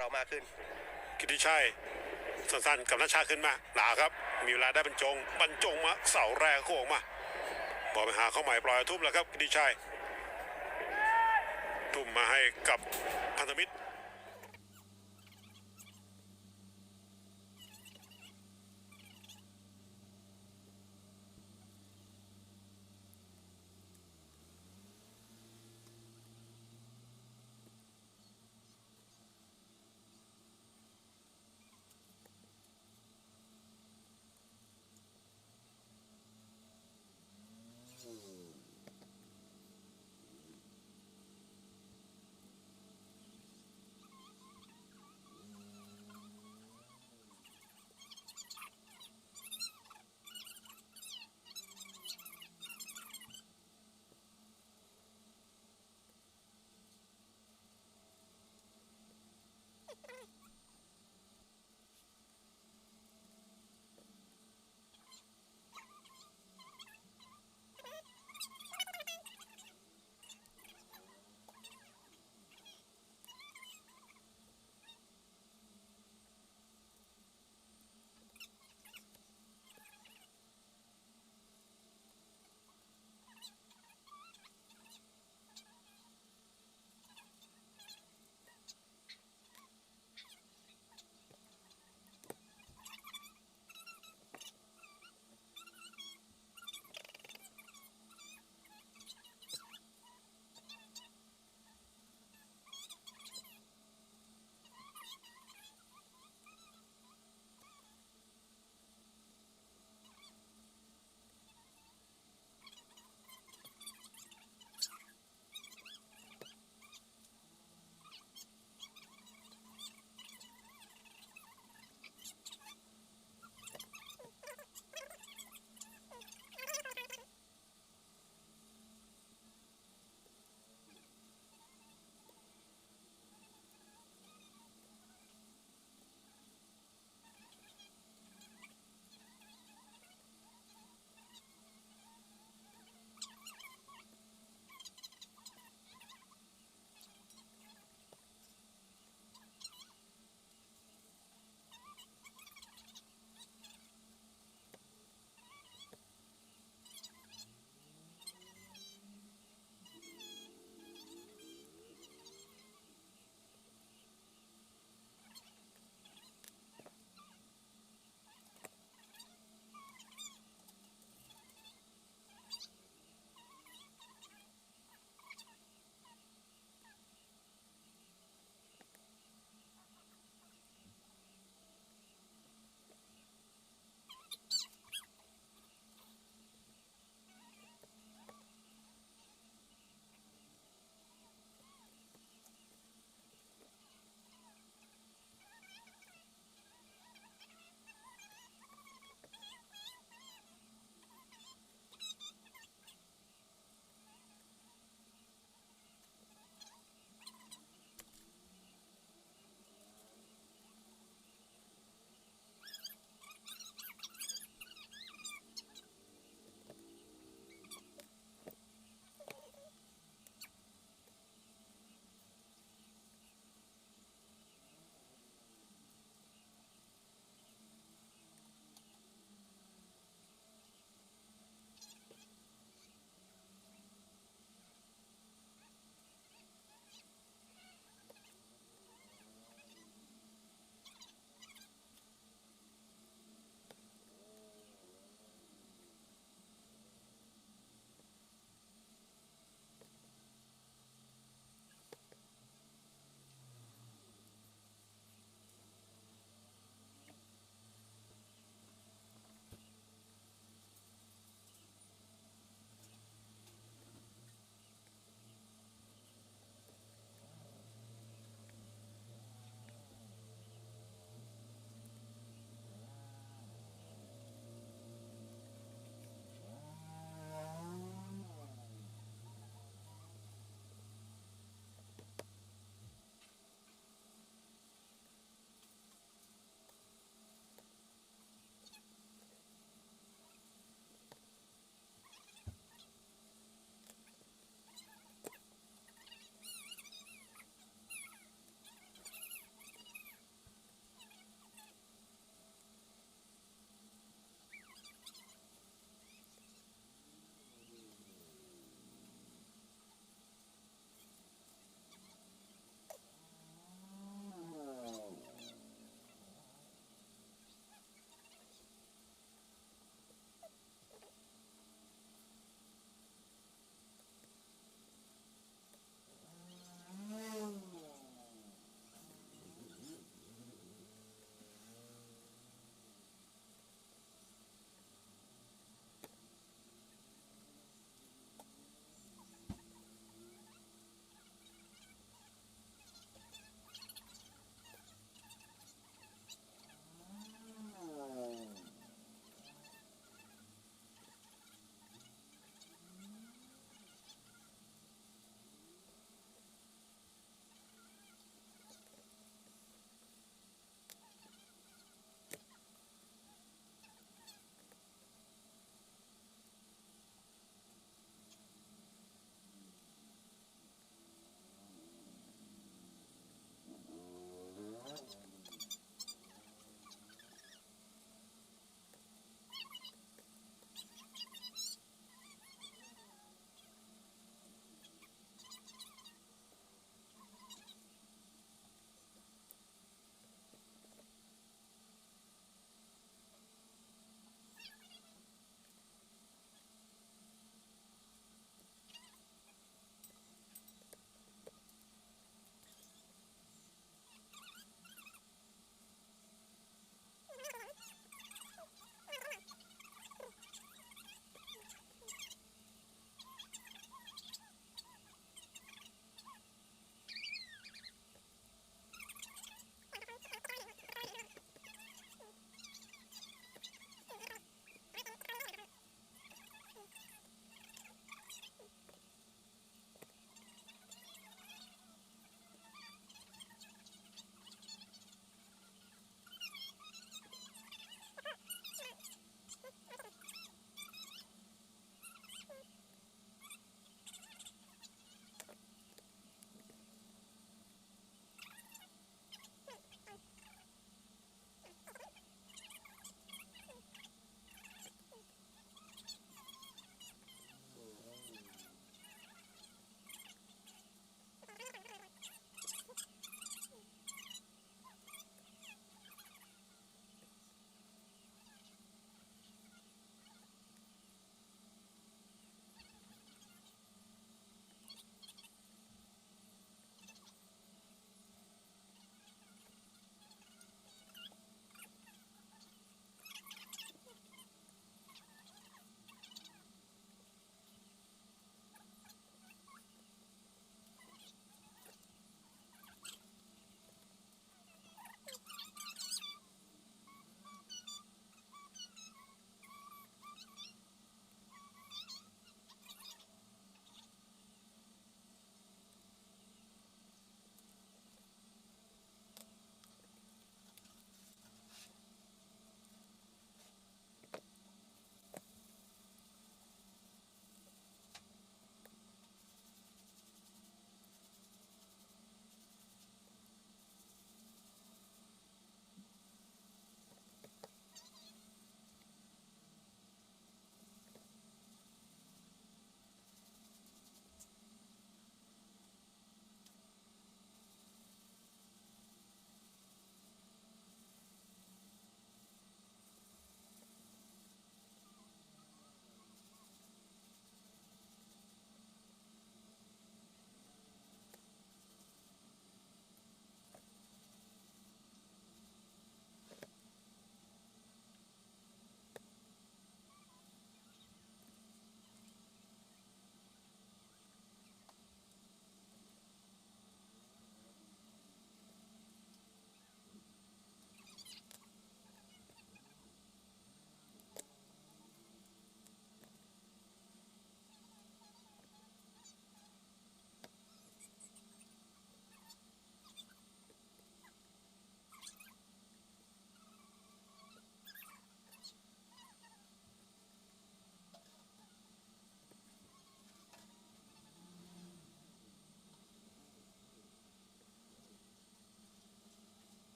เรามากขึ้น กิติชัยสั้นๆกับนัชชาขึ้นมา หนาครับ มีเวลาได้บรรจง บรรจงมาเสาแรกโค้งมาบอลไปหาเข้าใหม่ปล่อยทุ่มแล้วครับกิติชัย ทุ่มมาให้กับพันธมิตร ค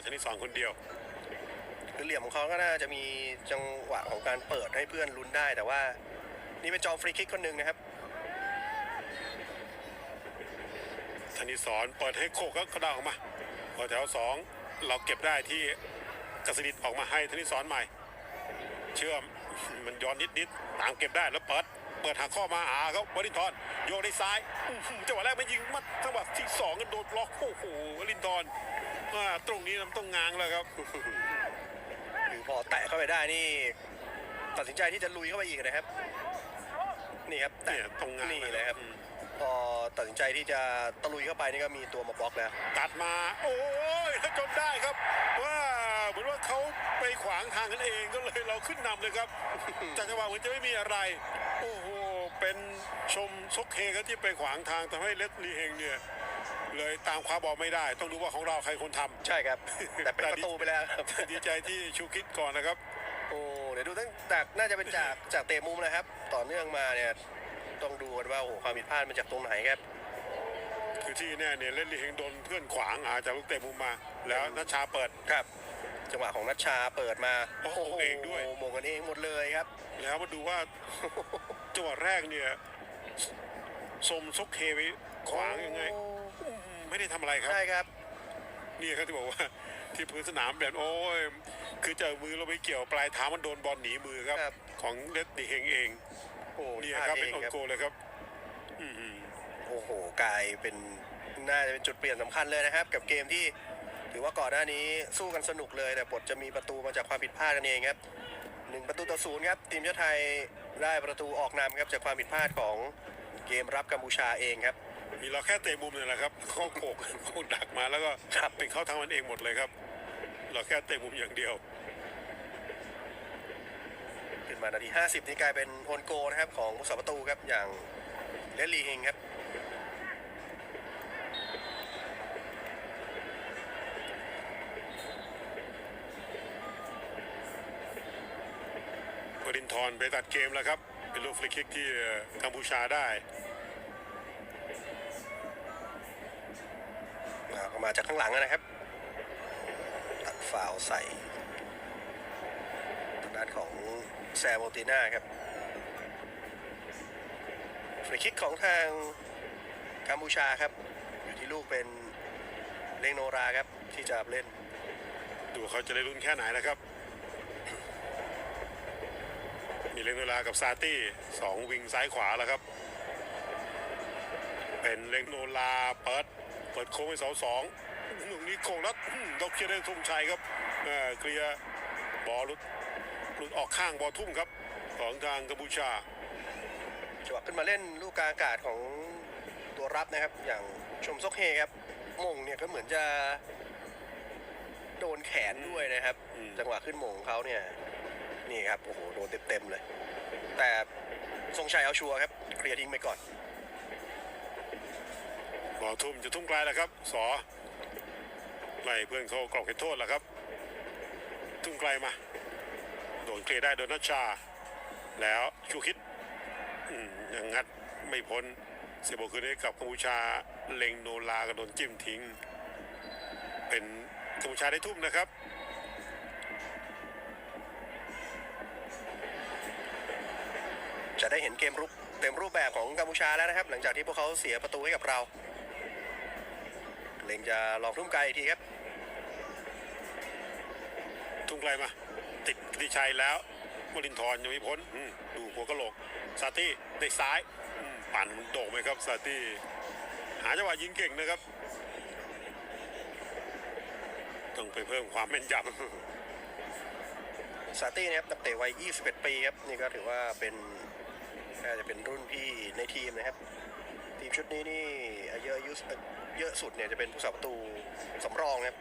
เหลือธนิสรคนเดียวคือเหลี่ยมของเขาก็น่าจะมีจังหวะของการเปิดให้เพื่อนลุ้นได้ แต่ว่านี่เป็นจอมฟรีคิกคนหนึ่งนะครับธนิสรเปิดให้โคกก็กระดาออกมาพอแถวสองเราเก็บได้ที่กสิดิตออกมาให้ธนิสรใหม่ เชื่อมมันย้อนนิดนิดๆตามเก็บได้แล้วเปิดเปิดหาข้อมาหาเขาวลินทรโยกในซ้ายอื้อหือจังหวะแรกไม่ยิงมัดจังหวะที่สองก็โดนบล็อกโอ้โหวลินทร อ่าตรงนี้มันต้องง้างแล้วครับ หรือพอแตะเข้าไปได้นี่ ตัดสินใจที่จะลุยเข้าไปอีกนะครับ นี่ครับแต่เนี่ยตรงงานนี่เลยครับ อืมพอตัดสินใจที่จะตะลุยเข้าไปนี่ก็มีตัวมาบล็อกแล้ว ตัดมา โอ้ยแล้วจนได้ครับ ว่าเหมือนว่าเขาไปขวางทางกันเองก็เลยเราขึ้นนำเลยครับ จากจังหวะเหมือนจะไม่มีอะไร โอ้โห เป็นชมซกเฮครับที่ไปขวางทางทำให้เลสลีเฮงเนี่ย เลยตามความบอกไม่ได้ ต้องดูว่าของเราใครคนทำใช่ครับ แต่เป็นประตูไปแล้วครับดีใจที่ชูคิดก่อนนะครับ โอ้เดี๋ยวดูตั้งจากน่าจะเป็นจากจากเตะมุมนะครับ ต่อเนื่องมาเนี่ยต้องดูกันว่าโอ้โหความผิดพลาดมาจากตรงไหนครับคือที่แน่เนี่ยเล่นลีเฮงโดนเพื่อนขวางอาจากลูกเตะมุมมา แล้วนัชชาเปิดครับ จังหวะของนัชชาเปิดมาโอ้โหเองด้วยโมงกันเองหมดเลยครับ แล้วมาดูว่าจังหวะแรกเนี่ยสมซกเฮไปขวางยังไงอืม ไม่ได้ทำอะไรครับ ใช่ครับ นี่เขาที่บอกว่า ที่พื้นสนามแบบโอ้ยคือจะเอามือเราไปเกี่ยวปลายเท้ามันโดนบอลหนีมือครับ ครับ ของเลสดีเฮงเองโอ้โหนี่พลาดครับเอเป็นงออนครับ โกเลยครับอืมโอ้โห กลายเป็นน่าจะเป็นจุดเปลี่ยนสำคัญเลยนะครับ กับเกมที่ถือว่าก่อนหน้านี้สู้กันสนุกเลยแต่บทจะมีประตูมาจากความผิดพลาดกันเองครับหนึ่งประตูต่อศูนย์ครับทีมชาติไทยได้ประตูออกนำครับจากความผิดพลาดของเกมรับกัมพูชาเองครับ มีเราแค่เตะมุมเนี่ยแหละครับเขาโขกเขาดักมาแล้วก็ครับเป็นเข้าทางมันเองหมดเลยครับ เราแค่เตะมุมอย่างเดียว ขึ้นมานาที 50 นี่กลายเป็นโอนโกนะครับ ของผู้สาประตูครับอย่างเลสลีเฮงครับบรินทร์ไปตัดเกมแล้วครับ เป็นลูกฟรีคิกที่กัมพูชาได้ มาจากข้างหลังนะครับ ตัดฟาวใส่ทางด้านของแซมโมติน่าครับฟรีคิกของทางกัมพูชาครับ อยู่ที่ลูกเป็นเลงโนราครับที่จะเล่น ดูเขาจะได้ลุ้นแค่ไหนนะครับ มีเลงโนลากับซาตี้สองวิงซ้ายขวาแล้วครับ เป็นเลงโนลาเปิด ปิดโค้งไปเสาสองหนุ่มนี้โค้งแล้วอื้อเราเคลียร์ได้ทุ่งชัยครับเอ่อเคลียร์บอลหลุดหลุดออกข้างบอลทุ่มครับ ของทางกัมพูชาจังหวะขึ้นมาเล่นลูกกลางอากาศของตัวรับนะครับ อย่างชมซกเฮครับมงเนี่ยก็เหมือนจะโดนแขนด้วยนะครับอืมจังหวะขึ้นมงของเขาเนี่ยนี่ครับโอ้โหโดนเต็มๆเลย แต่ทรงชัยเอาชัวร์ครับเคลียร์ทิ้งไปก่อน บอทุ่มจะทุ่มไกลแล้วครับสอไล่เพื่อนเขากรอกเขตโทษแล้วครับ ทุ่มไกลมา โดนเคลียร์ได้โดนนัชชา แล้วชูคิดยังงัดไม่พ้น เสียบคืนให้กับกัมพูชาเล็งโนลากระโดนจิ้มทิ้ง เป็นกัมพูชาได้ทุ่มนะครับจะได้เห็นเกมรุกเต็มรูปแบบของกัมพูชาแล้วนะครับ หลังจากที่พวกเขาเสียประตูให้กับเรา เลงจะลองทุ่มไกลอีกทีครับ ทุ่มไกลมา ติดกิติชัยแล้ววลินทร์ยังไม่พ้นอืมดูหัวกะโหลกซาตี้ในซ้ายอืมปั่นโด่งไหมครับซาตี้หาจังหวะยิงเก่งนะครับ ต้องไปเพิ่มความแม่นยำซาตี้นะครับนักเตะวัย 21 ปีครับ นี่ก็ถือว่าเป็นน่าจะเป็นรุ่นพี่ในทีมนะครับ ทีมชุดนี้นี่อายุอายุ เยอะสุดเนี่ยจะเป็นผู้สาประตูสำรองนะครับ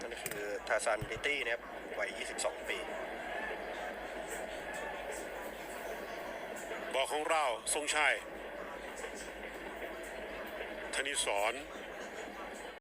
นั่นคือทาซันดิตี้นะครับวัย 22 ปีบอกของเราทรงชัยธนิสร